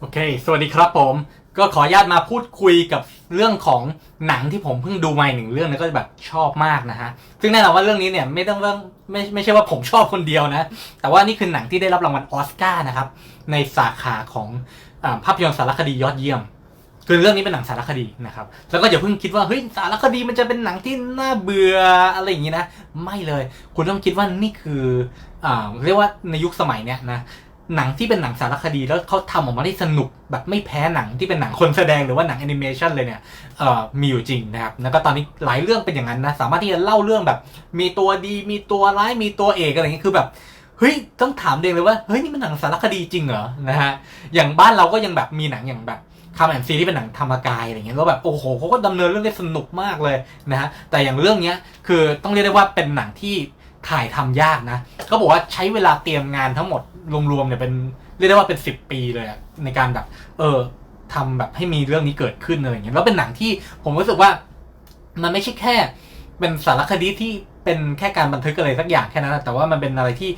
โอเค สวัสดีครับผม ก็ขออนุญาตมาพูดคุยกับเรื่องของหนังที่ผมเพิ่งดูมาอีกหนึ่งเรื่องแล้วก็แบบชอบมากนะฮะ ซึ่งแน่นอนว่าเรื่องนี้เนี่ยไม่ต้องเรื่องไม่ไม่ใช่ว่าผมชอบคนเดียวนะ แต่ว่านี่คือหนังที่ได้รับรางวัลออสการ์นะครับ ในสาขาของอภาพยนตร์สารคดียอดเยี่ยม คือเรื่องนี้เป็นหนังสารคดีนะครับ แล้วก็อย่าเพิ่งคิดว่าเฮ้ยสารคดีมันจะเป็นหนังที่น่าเบื่ออะไรอย่างนี้นะ ไม่เลย คุณต้องคิดว่านี่คืออเรียกว่าในยุคสมัยเนี้ยนะ หนังที่เป็นหนังสารคดีแล้วเขาทำออกมาได้สนุกแบบไม่แพ้หนังที่เป็นหนังคนแสดงหรือว่าหนังแอนิเมชันเลยเนี่ยมีอยู่จริงนะครับ แล้วก็ตอนนี้หลายเรื่องเป็นอย่างนั้นนะ สามารถที่จะเล่าเรื่องแบบ มีตัวดี มีตัวร้าย มีตัวเอกอะไรอย่างเงี้ยคือแบบเฮ้ยต้องถามเองเลยว่าเฮ้ยนี่มันหนังสารคดีจริงเหรอนะฮะอย่างบ้านเราก็ยังแบบมีหนังอย่างแบบคาแอนซีที่เป็นหนังธรรมกายอะไรเงี้ยก็แบบโอ้โหเขาก็ดำเนินเรื่องได้สนุกมากเลยนะฮะแต่อย่างเรื่องเนี้ยคือต้องเรียกได้ว่าเป็นหนังที่ ถ่ายทำยากนะเขาบอกว่าใช้เวลาเตรียมงานทั้งหมดรวมๆเนี่ยเป็นเรียกได้ว่าเป็นสิบปีเลยอะในการแบบ เออทำแบบให้มีเรื่องนี้เกิดขึ้นอะไรเงี้ยแล้วเป็นหนังที่ผมรู้สึกว่า มันไม่ใช่แค่ เป็นสารคดีที่เป็นแค่การบันทึกอะไรสักอย่างแค่นั้นแต่ว่ามันเป็นอะไรที่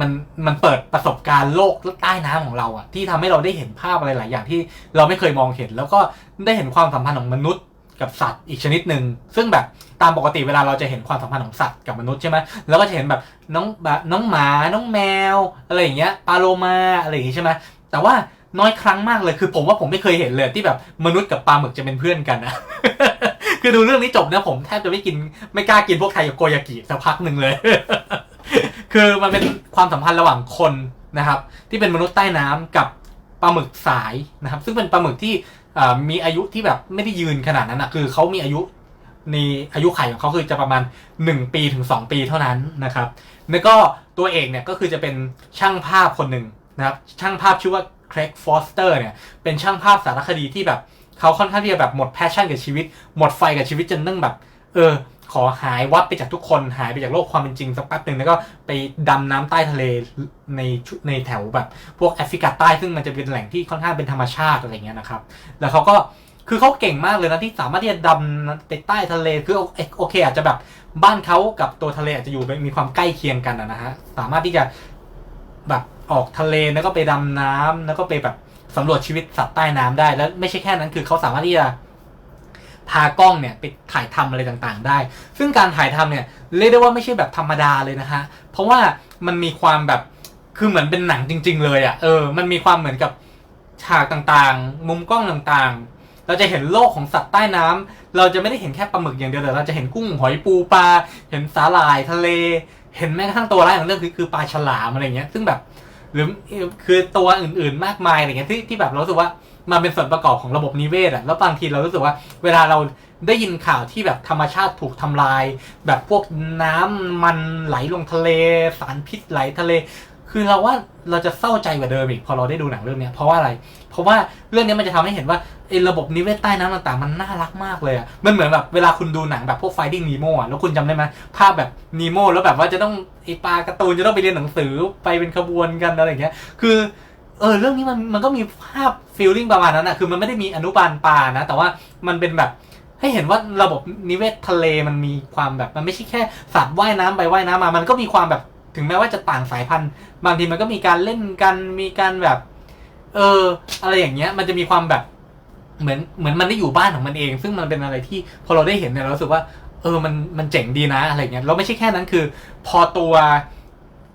มันมันเปิดประสบการณ์โลกใต้น้ำของเราอะที่ทำให้เราได้เห็นภาพอะไรหลายอย่างที่เราไม่เคยมองเห็น แล้วก็ได้เห็นความสัมพันธ์ของมนุษย์ กับสัตว์อีกชนิดหนึ่งซึ่งแบบตามปกติเวลาเราจะเห็นความสัมพันธ์ของสัตว์กับมนุษย์ใช่ไหมแล้วก็จะเห็นแบบน้องแบบน้องหมาน้องแมว อะไรอย่างเงี้ยปลาโลมาอะไรอย่างงี้ใช่ไหมแต่ว่าน้อยครั้งมากเลยคือผมว่าผมไม่เคยเห็นเลยที่แบบมนุษย์กับปลาหมึกจะเป็นเพื่อนกันนะคือดูเรื่องนี้จบนะผมแทบจะไม่กินไม่กล้ากินพวกไทยโกยากิสักพักหนึ่งเลย คือมันเป็นความสัมพันธ์ระหว่างคนนะครับ ที่เป็นมนุษย์ใต้น้ำกับปลาหมึกสายนะครับ ซึ่งเป็นปลาหมึกที่ มีอายุที่แบบไม่ได้ยืนขนาดนั้นนะคือเขามีอายุในอายุไขของเขาคือจะประมาณ 1 ปีถึง 2 ปีเท่านั้นนะครับ แล้วก็ตัวเอกเนี่ยก็คือจะเป็นช่างภาพคนหนึ่งนะครับช่างภาพชื่อว่าเครกฟอสเตอร์เนี่ยเป็นช่างภาพสารคดีที่แบบเขาค่อนข้างที่จะแบบหมดแพชชั่นกับชีวิต หมดไฟกับชีวิตจนนั่งแบบ เออ ขอหายวับไปจากทุกคนหายไปจากโลกความเป็นจริงสักแป๊บหนึ่งแล้วก็ไปดำน้ำใต้ทะเลในในแถวแบบ พวกแอฟริกาใต้ซึ่งมันจะเป็นแหล่งที่ค่อนข้างเป็นธรรมชาติอะไรเงี้ยนะครับ แล้วเขาก็คือเขาเก่งมากเลยนะที่สามารถที่จะดำไปใต้ทะเลคือโอเค อาจจะแบบบ้านเขากับตัวทะเลอาจจะอยู่มีความใกล้เคียงกันนะฮะสามารถที่จะแบบออกทะเลแล้วก็ไปดำน้ำแล้วก็ไปแบบสำรวจชีวิตสัตว์ใต้น้ำได้แล้วไม่ใช่แค่นั้นคือเขาสามารถที่จะ พากล้องเนี่ยไปถ่ายทำอะไรต่างๆ ได้ ซึ่งการถ่ายทำเนี่ยเรียกได้ว่าไม่ใช่แบบธรรมดาเลยนะฮะ เพราะว่ามันมีความแบบคือเหมือนเป็นหนังจริง ๆ เลยอะ่ะ เออ มันมีความเหมือนกับฉากต่างๆ มุมกล้องต่างๆ เราจะเห็นโลกของสัตว์ใต้น้ำเราจะไม่ได้เห็นแค่ปลาหมึกอย่างเดียวแต่เราจะเห็นกุ้งหอยปูปลา เห็นสาหร่ายทะเล เห็นแม้กระทั่งตัวร้ายของเรื่องคือคือปลาฉลามอะไรเงี้ย ซึ่งแบบหรือคือตัวอื่นๆมากมายอะไรเงี้ยที่ที่แบบเรารู้สึกว่า มันเป็นส่วนประกอบของระบบนิเวศอะแล้วบางทีเรารู้สึกว่า เวลาเราได้ยินข่าวที่แบบธรรมชาติถูกทำลาย แบบพวกน้ำมันไหลลงทะเล สารพิษไหลทะเล คือเราว่าเราจะเศร้าใจกว่าเดิมอีกพอเราได้ดูหนังเรื่องนี้เพราะว่าอะไร เพราะว่าเรื่องนี้มันจะทำให้เห็นว่าไอ้ระบบนิเวศใต้น้ำต่างๆมันน่ารักมากเลยอะมันเหมือนแบบเวลาคุณดูหนังแบบพวก Finding Nemo อะแล้วคุณจำได้ไหมภาพแบบนีโมแล้วแบบว่าจะต้องไอปลาการ์ตูนจะต้องไปเรียนหนังสือไปเป็นขบวนกันอะไรอย่างเงี้ย คือ เออเรื่องนี้มันมันก็มีภาพฟีลลิ่งประมาณนั้นอะคือมันไม่ได้มีอนุบาลปลานะ แต่ว่ามันเป็นแบบให้เห็นว่าระบบนิเวศทะเลมันมีความแบบมันไม่ใช่แค่สัตว์ว่ายน้ำไปว่ายน้ำมา มันก็มีความแบบถึงแม้ว่าจะต่างสายพันธุ์ บางทีมันก็มีการเล่นกันมีการแบบ เออ อะไรอย่างเงี้ย มันจะมีความแบบเหมือนเหมือนมันได้อยู่บ้านของมันเอง ซึ่งมันเป็นอะไรที่พอเราได้เห็นเนี่ยเราสึกว่า เออมันมันเจ๋งดีนะอะไรเงี้ยแล้วไม่ใช่แค่นั้นคือ พอตัว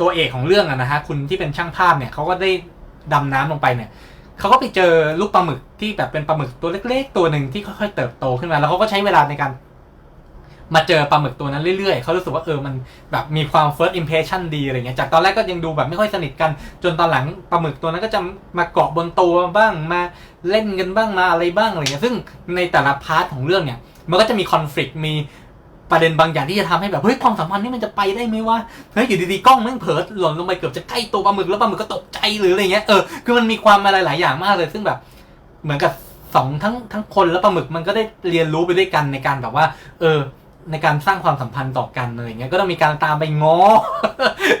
ตัวเอกของเรื่องอะนะฮะคุณที่เป็นช่างภาพเนี่ยเขาก็ได้ ดำน้ำลงไปเนี่ยเขาก็ไปเจอลูกปลาหมึกที่แบบเป็นปลาหมึกตัวเล็ก ๆ ตัวหนึ่งที่ค่อยๆเติบโตขึ้นมาแล้วเขาก็ใช้เวลาในการมาเจอปลาหมึกตัวนั้นเรื่อยๆ เขารู้สึกว่าเออ มันแบบมีความ first impression ดีอะไรเงี้ย จากตอนแรกก็ยังดูแบบไม่ค่อยสนิทกัน จนตอนหลังปลาหมึกตัวนั้นก็จะมาเกาะบนตัวบ้าง มาเล่นกันบ้าง มาอะไรบ้างอะไรเงี้ย ซึ่งในแต่ละพาร์ทของเรื่องเนี่ย มันก็จะมีคอน FLICT มี ประเด็นบางอย่างที่จะทำให้แบบเฮ้ยความสัมพันธ์นี่มันจะไปได้ไหมวะเฮ้ยอยู่ดีๆกล้องแม่งเผลอหล่นลงไปเกือบจะใกล้ตัวปลาหมึกแล้วปลาหมึกก็ตกใจหรืออะไรเงี้ยเออคือมันมีความอะไรหลายอย่างมากเลย ซึ่งแบบเหมือนกับสองทั้งทั้งคนและปลาหมึกมันก็ได้เรียนรู้ไปด้วยกันในการแบบว่า เออ ในการสร้างความสัมพันธ์ต่อกันอะไรเงี้ยก็ต้องมีการตามไปง้อ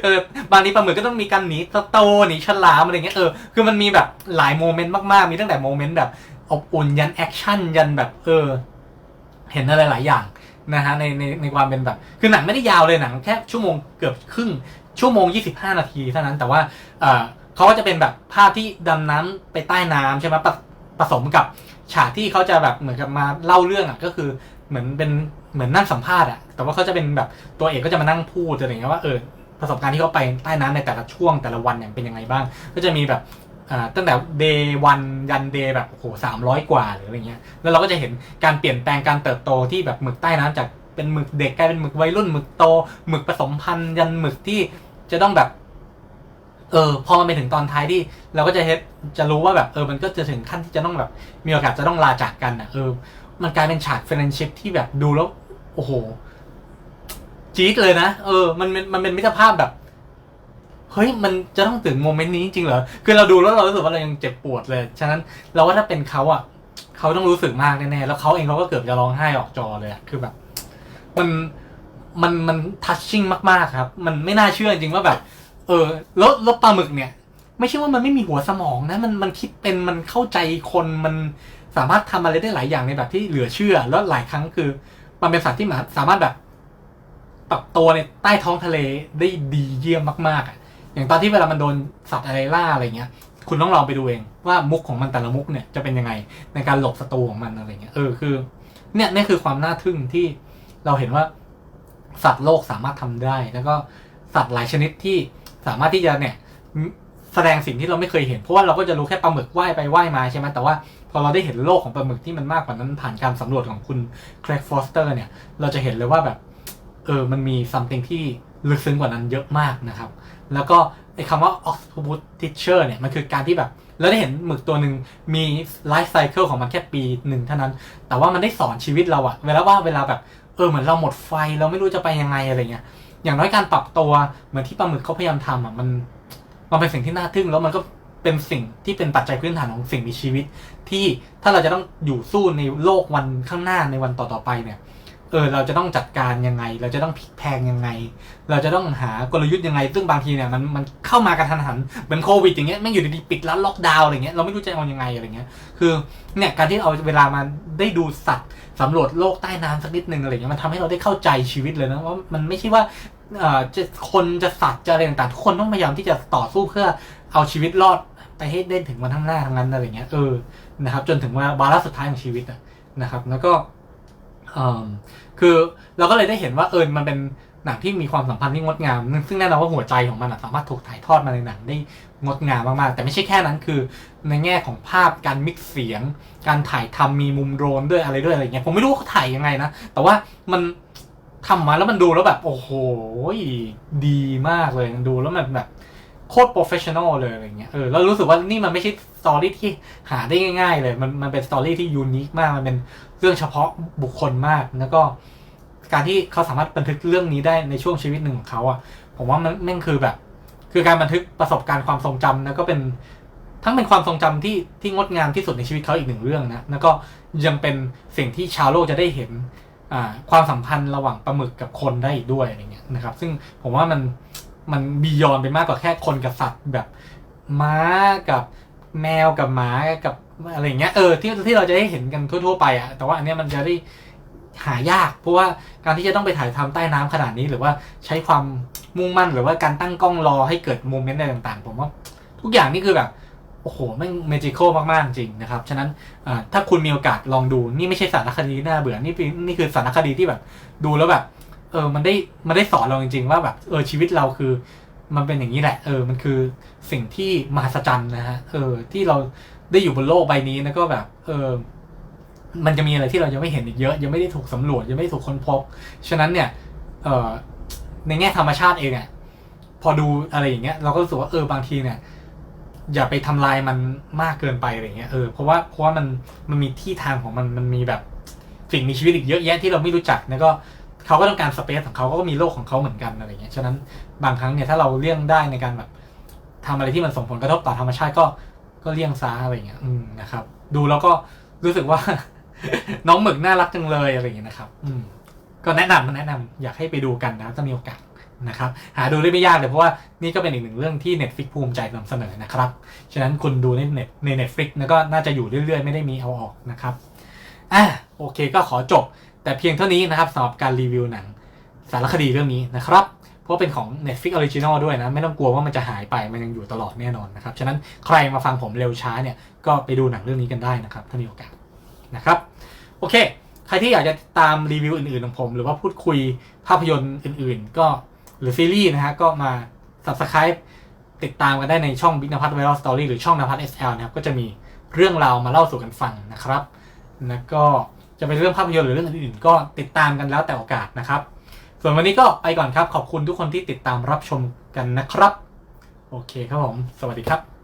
เออบางทีปลาหมึกก็ต้องมีการหนีโตหนีฉลามอะไรเงี้ยเออคือมันมีแบบหลายโมเมนต์มากๆมีตั้งแต่โมเมนต์แบบอบอุ่นยันแอคชั่นยันแบบเออเห็นอะไรหลายอย่าง นะฮะในในในความเป็นแบบ คือหนังไม่ได้ยาวเลยหนังแค่ชั่วโมงเกือบครึ่งชั่วโมง 25 นาทีเท่านั้นแต่ว่าเขาก็จะเป็นแบบภาพที่ดำน้ำไปใต้น้ำใช่ไหมผผสมกับฉากที่เขาจะแบบเหมือนกับมาเล่าเรื่องอะก็คือเหมือนเป็นเหมือนนั่งสัมภาษณ์อะแต่ว่าเขาจะเป็นแบบตัวเอกก็จะมานั่งพูดอะไรอย่างเงี้ยว่าเออประสบการณ์ที่เขาไปใต้น้ำในแต่ละช่วงแต่ละวันเนี่ยเป็นยังไงบ้าง ก็จะมีแบบ ตั้งแต่เดย์วันยันเดย์แบบโอ้โหสามร้อยกว่าหรืออะไรเงี้ยแล้วเราก็จะเห็นการเปลี่ยนแปลงการเติบโตที่แบบหมึกใต้น้ำจากเป็นหมึกเด็กกลายเป็นหมึกวัยรุ่นหมึกโตหมึกผสมพันธุ์ยันหมึกที่จะต้องแบบ เออ พอมันไปถึงตอนท้ายที่ เราก็จะเฮ็ดจะรู้ว่าแบบเออมันก็จะถึงขั้นที่จะต้องแบบ มีโอกาสจะต้องลาจากกันอะเออ มันกลายเป็นฉากเฟรนชิพที่แบบดูแล้ว โอ้โหจี๊ดเลยนะเออมันเป็นมันเป็นมิตรภาพแบบ เฮ้ยมันจะต้องถึงโมเมนต์นี้จริงเหรอคือเราดูแล้วเรารู้สึกว่าเรายังเจ็บปวดเลย ฉะนั้นเราว่าถ้าเป็นเขาอะเขาต้องรู้สึกมากแน่ๆแล้วเขาเองเขาก็เกือบจะร้องไห้ออกจอเลยคือแบบ มันมันมันทัชชิ่งมากๆครับ มันไม่น่าเชื่อจริงว่าแบบ เออแล้วแล้วปลาหมึกเนี่ย ไม่ใช่ว่ามันไม่มีหัวสมองนะ มันมันคิดเป็นมันเข้าใจคนมันสามารถทำอะไรได้หลายอย่างในแบบที่เหลือเชื่อ แล้วหลายครั้งคือ มันเป็นสัตว์ที่สามารถแบบปรับตัวในใต้ท้องทะเลได้ดีเยี่ยมมากๆอะ อย่างตอนที่เวลามันโดนสัตว์อะไรล่าอะไรเงี้ย คุณต้องลองไปดูเองว่ามุกของมันแต่ละมุกเนี่ยจะเป็นยังไงในการหลบศัตรูของมันอะไรเงี้ยเออคือ เนี่ยนี่คือความน่าทึ่งที่เราเห็นว่าสัตว์โลกสามารถทำได้ แล้วก็สัตว์หลายชนิดที่สามารถที่จะเนี่ยแสดงสิ่งที่เราไม่เคยเห็นเพราะว่าเราก็จะรู้แค่ปลาหมึกว่ายไปว่ายมาใช่ไหมแต่ว่าพอเราได้เห็นโลกของปลาหมึกที่มันมากกว่านั้นผ่านการสำรวจของคุณแครกฟอสเตอร์เนี่ย เราจะเห็นเลยว่าแบบ เออมันมี something ที่ ลึกซึ้งกว่านั้นเยอะมากนะครับ แล้วก็ไอ้คำว่า octopus teacher เนี่ย มันคือการที่แบบเราได้เห็นหมึกตัวหนึ่งมี life cycle ของมันแค่ปีหนึ่งเท่านั้น แต่ว่ามันได้สอนชีวิตเราอะเวลาว่าเวลาแบบ เออ เหมือนเราหมดไฟเราไม่รู้จะไปยังไงอะไรเงี้ย อย่างน้อยการปรับตัวเหมือนที่ปลาหมึกเขาพยายามทำอะมัน มันเป็นสิ่งที่น่าทึ่งแล้วมันก็เป็นสิ่งที่เป็นปัจจัยพื้นฐานของสิ่งมีชีวิต ที่ถ้าเราจะต้องอยู่สู้ในโลกวันข้างหน้าในวันต่อๆไปเนี่ย เออเราจะต้องจัดการยังไง เราจะต้องพลิกแพงยังไง เราจะต้องหากลยุทธ์ยังไง ซึ่งบางทีเนี่ยมันมันเข้ามากระทันหันเหมือนโควิดอย่างเงี้ยไม่งอยู่ดีๆปิดร้านล็อกดาวน์อะไรเงี้ยเราไม่รู้จะเอายังไงอะไรเงี้ยคือเนี่ยการที่เอาเวลามาได้ดูสัตว์สำรวจโลกใต้น้ำสักนิดนึงอะไรเงี้ยมันทำให้เราได้เข้าใจชีวิตเลยนะว่ามันไม่ใช่ว่าเอ่อจะคนจะสัตว์จะอะไรต่างๆทุกคนต้องพยายามที่จะต่อสู้เพื่อเอาชีวิตรอดไปให้ได้ถึงวันข้างหน้าทั้งนั้นอะไรเงี้ยเออนะครับจนถึงว่าวาระสุดท้ายของชีวิตนะครับแล้วก็ คือเราก็เลยได้เห็นว่าเออมันเป็นหนังที่มีความสัมพันธ์ที่งดงาม ซึ่งแน่นอนว่าหัวใจของมันสามารถถูกถ่ายทอดมาในหนังได้งดงามมากๆ แต่ไม่ใช่แค่นั้นคือในแง่ของภาพการมิกซ์เสียง การถ่ายทำมีมุมโดรนด้วยอะไรด้วยอะไรเงี้ยผมไม่รู้เขาถ่ายยังไงนะ แต่ว่ามันทำมาแล้วมันดูแล้วแบบ โอ้โหดีมากเลยดูแล้วมันแบบ โคตรโปรเฟชชั่นอลเลยอะไรเงี้ยเออแล้วรู้สึกว่านี่มันไม่ใช่สตอรี่ที่หาได้ง่าย ๆ เลย มันมันเป็นสตอรี่ที่ยูนิคมากมันเป็นเรื่องเฉพาะบุคคลมาก แล้วก็การที่เขาสามารถบันทึกเรื่องนี้ได้ในช่วงชีวิตหนึ่งของเขาอะผมว่ามันแม่งคือแบบ คือการบันทึกประสบการณ์ความทรงจำแล้วก็เป็นทั้งเป็นความทรงจำที่ที่งดงามที่สุดในชีวิตเขาอีกหนึ่งเรื่องนะแล้วก็ยังเป็นสิ่งที่ชาวโลกจะได้เห็นความสัมพันธ์ระหว่างปลาหมึกกับคนได้อีกด้วยอะไรเงี้ยนะครับ ซึ่งผมว่ามัน มันบียอนไปมากกว่าแค่คนกับสัตว์แบบม้ากับแมวกับหมากับอะไรเงี้ยเออที่ที่เราจะได้เห็นกันทั่วๆไปอะแต่ว่าอันเนี้ยมันจะได้หายาก เพราะว่าการที่จะต้องไปถ่ายทำใต้น้ำขนาดนี้ หรือว่าใช้ความมุ่งมั่น หรือว่าการตั้งกล้องรอให้เกิดโมเมนต์อะไรต่างๆ ผมว่าทุกอย่างนี่คือแบบโอ้โหแม่งเมจิคอลมากๆจริงนะครับ ฉะนั้นถ้าคุณมีโอกาสลองดูนี่ไม่ใช่สารคดีน่าเบื่อนี่นี่คือสารคดีที่แบบ ดูแล้วแบบ เออมันได้มันได้สอนเราจริง ๆ ว่าแบบเออชีวิตเราคือ มันเป็นอย่างนี้แหละ เออ มันคือสิ่งที่มหัศจรรย์นะฮะเออ ที่เราได้อยู่บนโลกใบนี้แล้วก็แบบ เออ มันจะมีอะไรที่เรายังไม่เห็นอีกเยอะ ยังไม่ได้ถูกสำรวจยังไม่ได้ถูกค้นพบ ฉะนั้นเนี่ย เออในแง่ธรรมชาติเองอะพอดูอะไรอย่างเงี้ยเราก็รู้สึกว่าเออบางทีเนี่ย อย่าไปทำลายมันมากเกินไปอะไรเงี้ยเออเพราะว่าเพราะว่ามันมันมีที่ทางของมันมันมีแบบสิ่งมีชีวิตอีกเยอะแยะที่เราไม่รู้จักแล้วก็ เขาก็ต้องการสเปซของเขาก็มีโลกของเขาเหมือนกันอะไรเงี้ยฉะนั้นบางครั้งเนี่ยถ้าเราเลี่ยงได้ในการแบบทำอะไรที่มันส่งผลกระทบต่อธรรมชาติก็ก็เลี่ยงซาอะไรเงี้ยอืมนะครับ ดูแล้วก็รู้สึกว่า น้องหมึกน่ารักจังเลยอะไรเงี้ยนะครับ อืมก็แนะนำแนะนำอยากให้ไปดูกันนะถ้ามีโอกาสนะครับหาดูได้ไม่ยากเลยเพราะว่านี่ก็เป็นอีกหนึ่งเรื่องที่ Netflix ภูมิใจนำเสนอนะครับ ฉะนั้นคุณดูในเน็ตใน Netflix แล้วก็น่าจะอยู่เรื่อยๆ ไม่ได้มีเอาออกนะครับอะโอเคก็ขอจบ แต่เพียงเท่านี้นะครับสำหรับการรีวิวหนังสารคดีเรื่องนี้นะครับ เพราะว่าเป็นของ Netflix Original ด้วยนะ ไม่ต้องกลัวว่ามันจะหายไปมันยังอยู่ตลอดแน่นอนนะครับ ฉะนั้นใครมาฟังผมเร็วช้าเนี่ย ก็ไปดูหนังเรื่องนี้กันได้นะครับ ถ้ามีโอกาสนะครับ โอเค ใครที่อยากจะตามรีวิวอื่นๆของผม หรือว่าพูดคุยภาพยนตร์อื่น ๆ ก็หรือซีรีส์นะฮะก็มา Subscribe ติดตามกันได้ในช่อง Big นภัทร Viral Story หรือช่องนภัทร SL นะครับก็จะมีเรื่องราวมาเล่าสู่กันฟังนะครับ แล้วก็ จะเป็นเรื่องภาพยนตร์หรือเรื่องอื่นๆก็ติดตามกันแล้วแต่โอกาสนะครับ ส่วนวันนี้ก็ไปก่อนครับ ขอบคุณทุกคนที่ติดตามรับชมกันนะครับ โอเคครับผม สวัสดีครับ